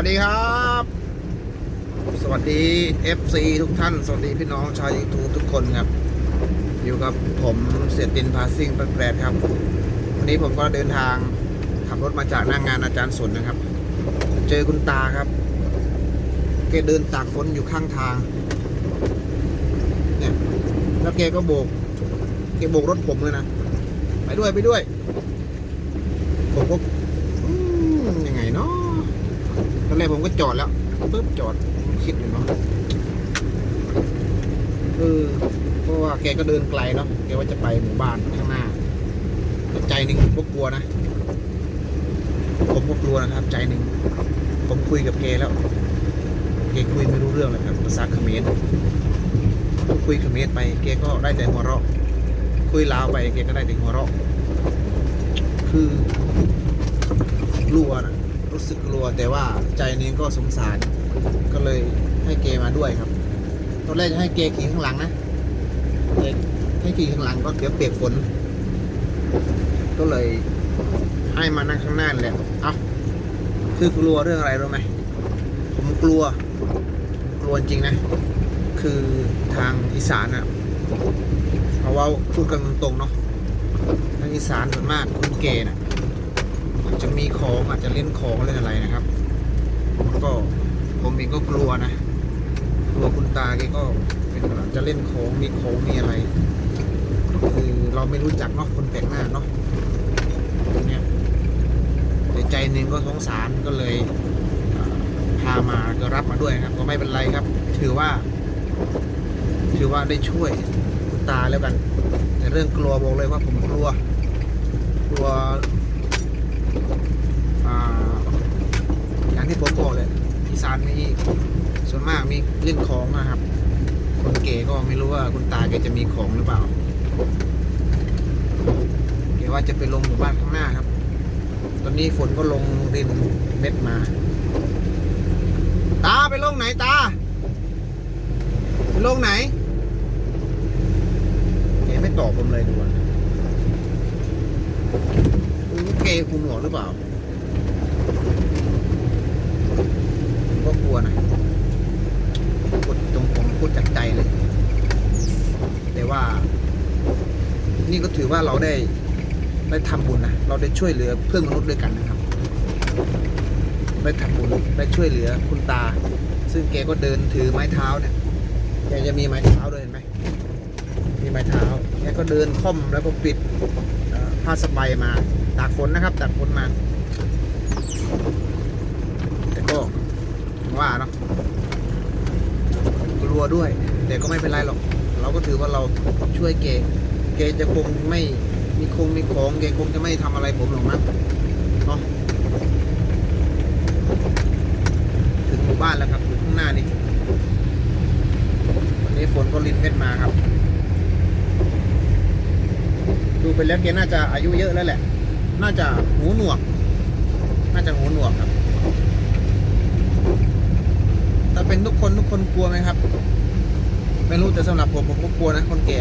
วัสดีครับ สวัสดี FC ทุกท่าน สวัสดีพี่น้องชาวยูทูบทุกคนครับ อยู่กับผมเสียตินพาซิ่งแปลกครับ วันนี้ผมก็เดินทางขับรถมาจากหน้างงานอาจารย์สนนะครับ เจอคุณตาครับ แกเดินตากฝนอยู่ข้างทาง เนี่ย แล้วแกก็โบก แกโบกรถผมเลยนะ ไปด้วยไปด้วย ผมก็อืมยังไงเนาะตอน แรกผมก็จอดแล้วปึ๊บจอดคิดอยู่เนาะเออเพราะว่าแกก็เดินไกลเนาะแกว่าจะไปหมู่บ้านข้างหน้าใจหนึ่งผมก็กลัวนะ ผมก็กลัวนะครับ ใจหนึ่งผมคุยกับแกแล้วแกคุยไม่รู้เรื่องเลยครับภาษาเขมรผมคุยเขมรไปแกก็ได้แต่หัวเราะ คุยลาวไปแกก็ได้แต่หัวเราะ คือกลัวนะ รู้สึกกลัว แต่ว่าใจนี้ก็สงสาร ก็เลยให้เกมาด้วยครับ ตอนแรกจะให้เกขี่ข้างหลังนะเกให้ขี่ข้างหลังก็เดี๋ยวเปียกฝน ก็เลยให้มานั่งข้างหน้าแหละเอาคือกลัวเรื่องอะไรรู้ไหมผมกลัว กลัวจริงนะ คือทางอีสานอะเอาว่าพูดกันตรงๆเนาะทางอีสานส่วนมากคนเกย์น่ะ จะมีของอาจจะเล่นของเล่นอะไรนะครับ ก็ผมเองก็กลัวนะกลัวคุณตาแกก็เป็นแบบจะเล่นของมีของมีอะไรคือเราไม่รู้จักเนาะคนแปลกหน้าเนาะตรงเนี้ยแต่ใจหนึ่งก็สงสารก็เลยพามาก็รับมาด้วยครับ ก็ไม่เป็นไรครับ ถือว่า ถือว่าได้ช่วยคุณตาแล้วกัน แต่เรื่องกลัวบอกเลยว่าผมกลัวกลัวอ่าอย่าง ที่ผมบอกเลยอีสานมีส่วนมากมีเล่นของนะครับ คนเก๋ก็ไม่รู้ว่าคุณตาแกจะมีของหรือเปล่าแกว่าจะไปลงหมู่บ้านข้างหน้าครับ ตอนนี้ฝนก็ลงรินเม็ดมา ตาไปลงไหนตาไปลงไหนแกไม่ตอบผมเลยดูอะเกย์คุมหัวหรือเปล่าผม ก็กลัวนะพูดตรงผมพูดจากใจเลย แต่ว่า นี่ก็ถือว่าเราได้ได้ทำบุญนะ เราได้ช่วยเหลือเพื่อนมนุษย์ด้วยกันนะครับ ได้ทำบุญได้ช่วยเหลือคุณตา ซึ่งแกก็เดินถือไม้เท้าเนี่ย แกจะมีไม้เท้าด้วยเห็นไหม มีไม้เท้า แกก็เดินค่อมแล้วก็ปิดผ้าสบายมา ตากฝนนะครับ ตากฝนมา ว่าเนาะกลัวด้วย แต่ก็ไม่เป็นไรหรอก เราก็ถือว่าเราช่วยเกเกจะคงไม่มีคงมีของเกคงจะไม่ทำอะไรผมหรอกนะเนาะถึงหมู่บ้านแล้วครับอยู่ข้างหน้านี่วันนี้ฝนก็รินเม็ดมาครับ ดูไปแล้วแกน่าจะอายุเยอะแล้วแหละ น่าจะหูหนวก น่าจะหูหนวกครับ ถ้าเป็นทุกคนทุกคนกลัวไหมครับ ไม่รู้แต่สำหรับผมผมก็กลัวนะ คนแก่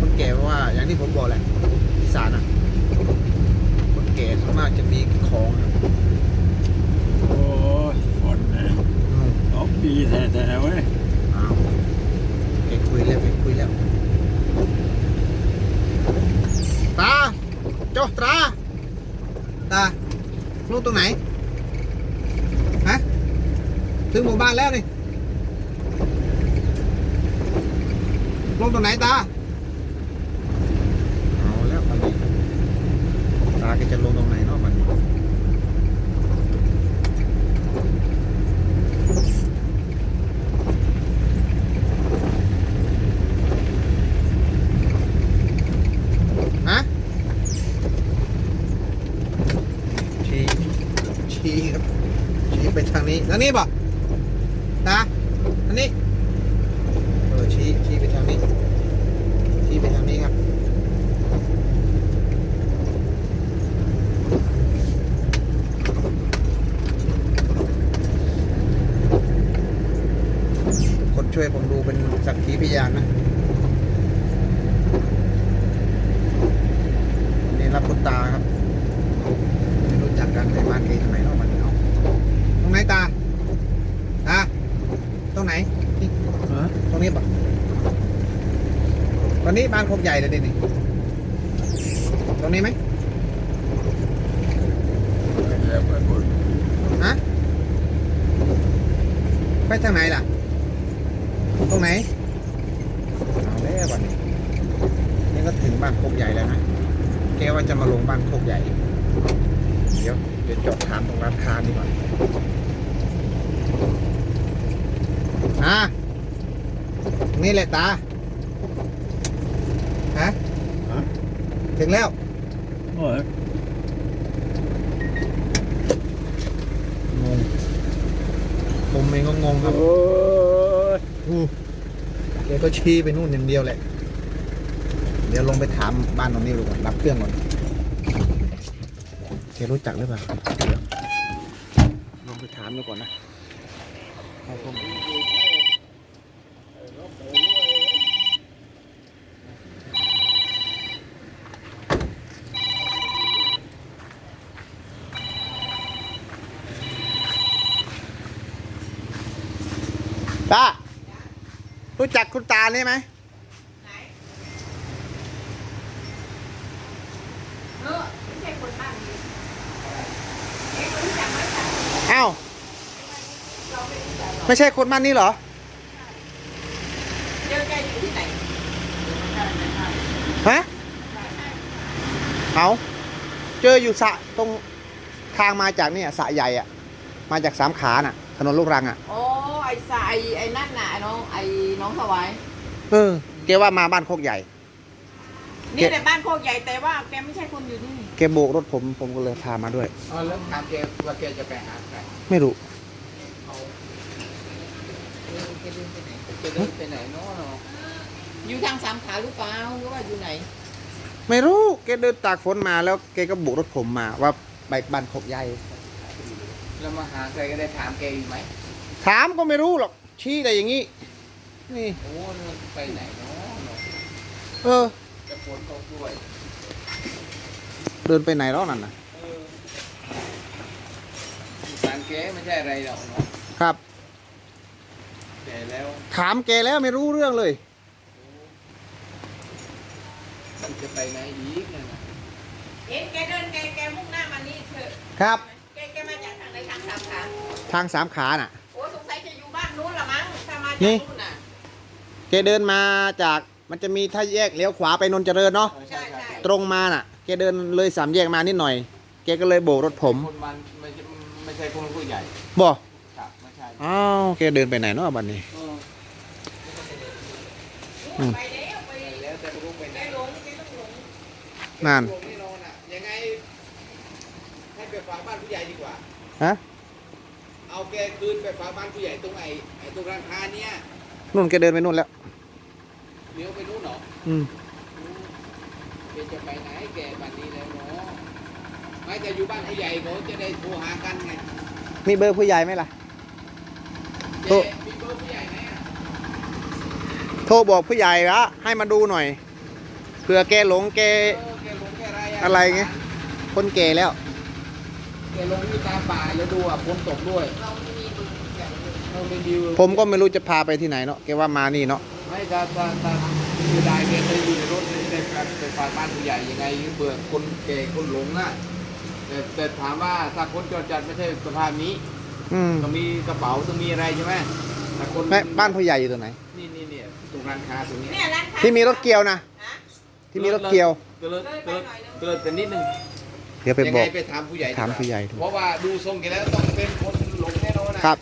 คนแก่เพราะว่า อย่างที่ผมบอกแหละอีสานอะ คนแก่ส่วนมากจะมีของครับโอ้ยฝนนะอืมตกดีแท้ๆเว้ยอ้าวแกคุยแล้วแกคุยแล้วตาโจตราตาลูกตรงไหนฮะ ถึงหมู่บ้านแล้วนี่ลงตรงไหนตา เอาแล้วตอนนี้ตาแกจะลงตรงไหนเนาะมันนี้ฮะชี้ชี้ครับชี้ไปทางนี้ทางนี้ป่ะ นะทางนี้เออชี้ชี้ไปทางนี้ชี้ไปทางนี้ครับคนช่วยผมดูเป็นสักขีพยานนะนี่รับคุณตาครับ ไม่รู้จักกันแต่บ้านเกทำไมเนาะมันเอาตรงไหน ไหนตาตาตรงไหนนี่ ฮะ ตรงนี้ปะ ตอนนี้บ้านโคกใหญ่เลยนี่ตรงนี้ไหมฮะไปทางไหนล่ะ ตรงไหนเอาแล้ววันนี้นี่ก็ถึงบ้านโคกใหญ่แล้วนะแกว่าจะมาลงบ้านโคกใหญ่ เดี๋ยวเดี๋ยวจอดถามตรงร้านค้าดีกว่าอะนี่แหละตา ฮะ ฮะ ถึงแล้ว โอ้ยงงผมเองก็งงครับโอ้ยอู้แกก็ชี้ไปนู่นอย่างเดียวแหละ เดี๋ยวลงไปถามบ้านตรงนี้ดูก่อนรับเครื่องก่อนแกรู้จักหรือเปล่าเดี๋ยวลองไปถามดูก่อนนะ เอาผมตารู้จักคุณตานี่ไหมเออไม่ใช่คนบ้านนี้เอ๊ะรู้จักไหมคะอ้าวเราไม่รู้จักหรอกไม่ใช่คนบ้านนี้เหรอเจอแกอยู่ที่ไหนฮะเอาเจออยู่สระตรงทางมาจากเนี่ยสระใหญ่อะมาจากสามขาน่ะ ถนนลูกรังอะโอ้ ไอ้สายไอ้นั่นน่ะไอ้น้องไอ้น้องสวายเออแกว่ามาบ้านโคกใหญ่ นี่แหละบ้านโคกใหญ่แต่ว่าแกไม่ใช่คนอยู่นี่แกโบกรถผมผมก็เลยพามาด้วยเอาแล้วถามแกว่าแกจะไปหาใครไม่รู้แกเดินไปไหนจะเดินไปไหนเนาะเนาะอยู่ทางสามขาหรือเปล่าหรือว่าอยู่ไหน ไม่รู้แกเดินตากฝนมาแล้วแกก็โบกรถผมมาว่าไปบ้านโคกใหญ่ แล้วมาหาใครก็ได้ถามแกอีกไหม ถามก็ไม่รู้หรอก ชี้แต่อย่างนี้ นี่ โอ้มันไปไหนเนาะเนาะเออ จะฝนตกด้วย เดินไปไหนแล้วนั่นน่ะเออถามแกไม่ใช่อะไรหรอกเนาะครับแต่แล้ว ถามแกแล้วไม่รู้เรื่องเลย มันจะไปไหนอีกนั่นน่ะเอ๊ะแกเดินแกแกมุ่งหน้ามานี่เถอะครับ แกแกมาจากทางไหนทางสามขา ทางสามขาน่ะ นี่จากนู้นน่ะแกเดินมาจากมันจะมีถ้าแยกเลี้ยวขวาไปนนท์เจริญเนาะเออใช่ใช่ใช่ตรงมาน่ะ แกเดินเลยสามแยกมานิดหน่อย แกก็เลยโบกรถผมคนมันไม่ใช่ไม่ใช่คนผู้ใหญ่บอกครับไม่ใช่อ้าวแกเดินไปไหนเนาะบัดนี้เอออืมไปแล้วไปไปแล้วแต่ไม่รู้ไปไหแกนหลงแกต้องหลงนั่นลงแน่นอนอะยังไงให้ไปฝากบ้านผู้ใหญ่ดีกว่าฮะ เอาแกคืนไปฝากบ้านผู้ใหญ่ตรงไอ้ไอ้ตรงร้านค้าเนี่ยนู่นแกเดินไปนู่นแล้ว เลี้ยวไปนู้นเหรออืมแกจะไปไหนแกบ้านนี้แล้วเนาะไม่แต่อยู่บ้านผู้ใหญ่เขาจะได้โทรหากันไงมีเบอร์ผู้ใหญ่ไหมล่ะแกโทรมีเบอร์ผู้ใหญ่ไหมอะโทรบอกผู้ใหญ่ละให้มาดูหน่อยเผื่อแกหลงแก เออแกลงแกอะไรอะอะไรเงี้ยคนแก่แล้ว แกลงที่ตามป่าแล้วดูอะฝนตกด้วยเราไม่มีเบอร์ผู้ใหญ่ เลยเราไม่ดีลผมก็ไม่รู้จะพาไปที่ไหนเนาะแกว่ามานี่เนาะไม่ถ้าถ้าถ้าคือได้แกเคยอยู่ในรถได้ไปฝากบ้านผู้ใหญ่ยังไงเบื่อคนแก่คนหลงอะแต่แต่ถามว่าถ้าคนจอดจัดไม่ใช่สภาพนี้อืมต้องมีกระเป๋าต้องมีอะไรใช่ไหมแต่คนแม่บ้านผู้ใหญ่อยู่ตรงไหน นี่นี่เนี่ยตรงร้านค้าตรงเนี้ยเนี่ยร้านค้าที่มีรถเกียวนะฮะที่มีรถเกียวเกิดเกิดเกิดเป็นนิดนึงเดี๋ยวไปยังบไงอกไปถามผู้ใหญ่ดีกว่ถามผู้ใหญ่ดูเพราะว่าดูทรงกันแล้วต้องเป็นคนหลงแน่นอนนะครับ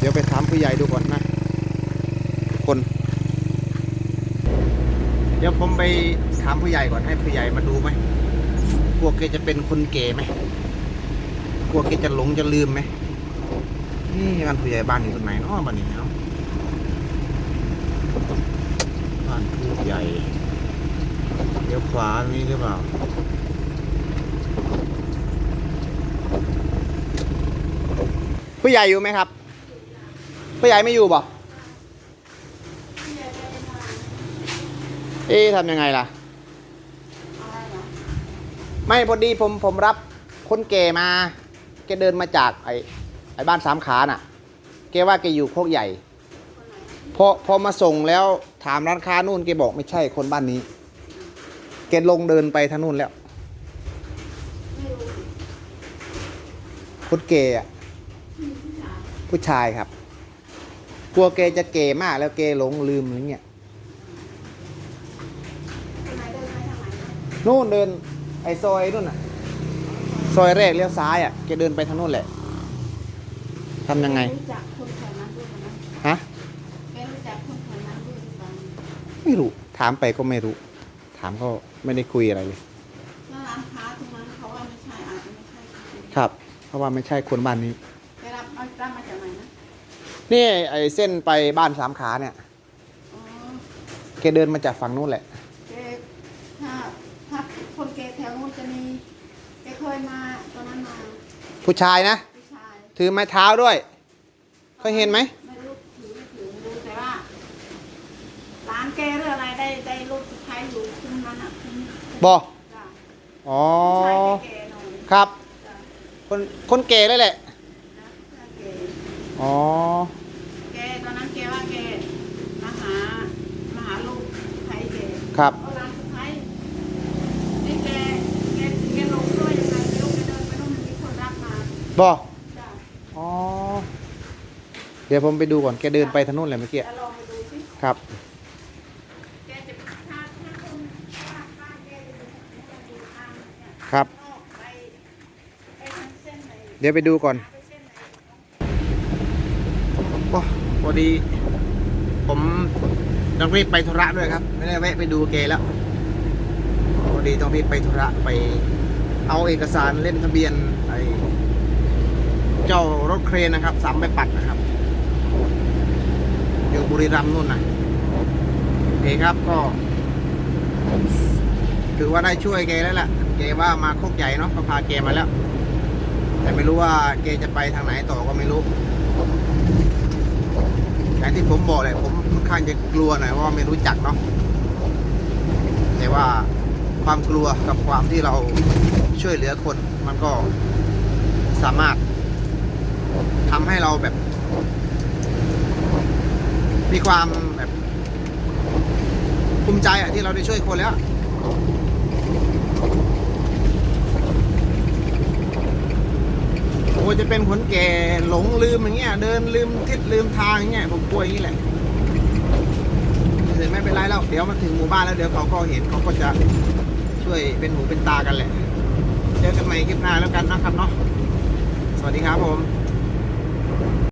เดี๋ยวไปถามผู้ใหญ่ดูก่อนนะคน เดี๋ยวผมไปถามผู้ใหญ่ก่อนให้ผู้ใหญ่มาดูไหมกลัวแกจะเป็นคนเก๋ไหมกลัวแกจะหลงจะลืมไหมนี่บ้านผู้ใหญ่บ้านอยู่ตรงไหนเนาะบ้านนี้เนาะบ้านผู้ใหญ่เดี๋ยวขวาตรงนี้หรือเปล่าผู้ใหญ่อยู่ไหมครับ ผู้ใหญ่ไม่อยู่บ่เอ๊ะทำยังไงล่ะ ไม่พอดีผมผมรับคนแก่มา แกเดินมาจากไอ้ไอ้บ้านสามขาน่ะ แกว่าแกอยู่โคกใหญ่ พอพอมาส่งแล้วถามร้านค้านู่นแกบอกไม่ใช่คนบ้านนี้ แกลงเดินไปทางนู่นแล้วคุณเกย์อะผู้ชายครับ กลัวแกจะเกย์มากแล้วแกหลงลืมอะไรเงี้ยคนไหนเดินไปทางไหนนะนู่นเดินไอ้ซอยนู่นน่ะ ซอยแรกเลี้ยวซ้ายอะแกเดินไปทางนู่นแหละทำยังไงรู้จักคนแถวนั้นด้วยนะฮะแกรู้จักคนแถวนั้นด้วยหรือเปล่าไม่รู้ ถามไปก็ไม่รู้ ถามก็ไม่ได้คุยอะไรเลยแล้วร้านค้าตรงนั้นเขาว่าไม่ใช่อาจจะไม่ใช่จริงครับ เพราะว่าไม่ใช่คนบ้านนี้ นี่ไอ้เส้นไปบ้านสามขาเนี่ยอ๋อแกเดินมาจากฝั่งนู้นแหละ แกถ้าถ้าคนแกแถวนู้นจะมีแกเคยมาตอนนั้นมาผู้ชายนะ ผู้ชายถือไม้เท้าด้วย เคยเห็นไหม ไม่รู้ถือไม่ถือไม่รู้แต่ว่าร้านแกหรืออะไรได้ได้ลูกใช้อยู่คุมนั้นอะคุมบอจ้ะอ๋อใช้แก่ๆหน่อยครับ จ้ะคนคนเกย์เลยแหละนะใช้แก่ อ๋อ แกตอนนั้นแกว่าแกมาหามาหาลูกไทยแกครับ เอาร้านสุดท้ายนี่แกแกแกหลงด้วยยังไงไม่รู้แกเดินไปนู่นมันมีคนรับมาบอจ้ะอ๋อ เดี๋ยวผมไปดูก่อน แกเดินไปทางนู้นเลยเมื่อกี้ จะลองไปดูสิครับ แกจะถ้าถ้าคนบ้านบ้านแกจะอยู่จะอยู่ทางเนี่ยครับ นอกไปไปทางเส้นไหน เดี๋ยวไปดูก่อน ไปเส้นไหน ก็พ อดี ผมต้องรีบไปธุระด้วยครับ ไม่ได้แวะไปดูแกแล้วพอดีต้องรีบไปธุระไป เอาเอกสารเล่นทะเบียนไอ้เจ้ารถเครนนะครับสามใบปัดนะครับ อยู่บุรีรัมย์นู่นนะโอเคครับก็ถือว่าได้ช่วยแกแล้วแหละแกว่ามาโคกใหญ่เนาะก็พาแกมาแล้ว แต่ไม่รู้ว่าแกจะไปทางไหนต่อก็ไม่รู้ อย่างที่ผมบอกเลยผมค่อนข้างจะกลัวหน่อยเพราะว่าไม่รู้จักเนาะแต่ว่าความกลัวกับความที่เราช่วยเหลือคนมันก็สามารถทำให้เราแบบ มีความแบบภูมิใจอะที่เราได้ช่วยคนแล้ว โอ้จะเป็นคนแก่หลงลืมอย่างเงี้ย เดินลืมทิศลืมทางอย่างเงี้ยผมกลัวอย่างนี้แหละแต่ไม่เป็นไรแล้วเดี๋ยวมาถึงหมู่บ้านแล้วเดี๋ยวเขาก็เห็นเขาก็จะช่วยเป็นหูเป็นตากันแหละ เจอกันใหม่คลิปหน้าแล้วกันนะครับเนาะสวัสดีครับผม